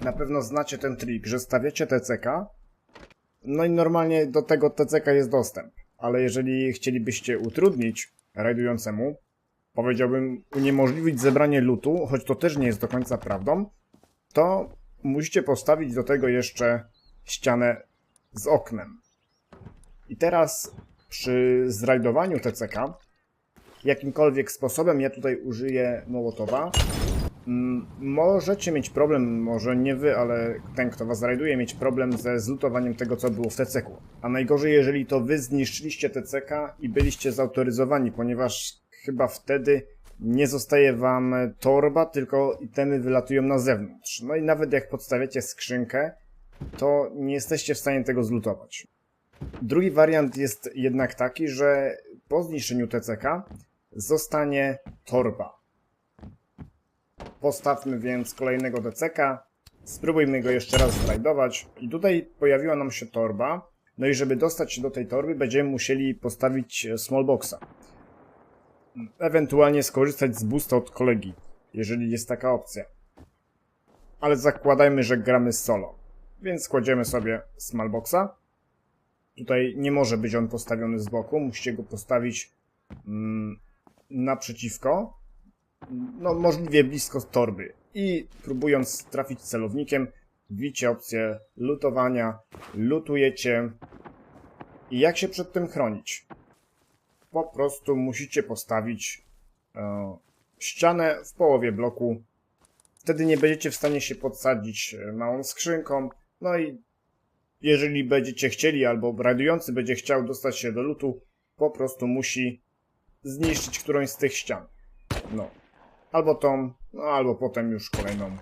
na pewno znacie ten trik, że stawiacie TCK, no i normalnie do tego TCK jest dostęp. Ale jeżeli chcielibyście utrudnić rajdującemu, powiedziałbym uniemożliwić zebranie lutu, choć to też nie jest do końca prawdą, to musicie postawić do tego jeszcze ścianę z oknem. I teraz przy zrajdowaniu TCK, jakimkolwiek sposobem, ja tutaj użyję Mołotowa, możecie mieć problem, może nie wy, ale ten, kto was zrajduje, mieć problem ze zlutowaniem tego, co było w TCK-u. A najgorzej, jeżeli to wy zniszczyliście TCK i byliście zautoryzowani, ponieważ chyba wtedy nie zostaje wam torba, tylko itemy wylatują na zewnątrz. No i nawet jak podstawiacie skrzynkę, to nie jesteście w stanie tego zlutować. Drugi wariant jest jednak taki, że po zniszczeniu TCK zostanie torba. Postawmy więc kolejnego DCK, spróbujmy go jeszcze raz zrajdować i tutaj pojawiła nam się torba. No i żeby dostać się do tej torby będziemy musieli postawić e, smallboxa. Ewentualnie skorzystać z boosta od kolegi, jeżeli jest taka opcja. Ale zakładajmy, że gramy solo. Więc kładziemy sobie smallboxa. Tutaj nie może być on postawiony z boku, musicie go postawić mm, naprzeciwko, no możliwie blisko torby. I próbując trafić celownikiem, widzicie opcję lutowania, lutujecie. I jak się przed tym chronić? Po prostu musicie postawić e, ścianę w połowie bloku. Wtedy nie będziecie w stanie się podsadzić e, małą skrzynką. No i jeżeli będziecie chcieli, albo rajdujący będzie chciał dostać się do lutu, po prostu musi zniszczyć którąś z tych ścian. No. Albo tą, no albo potem już kolejną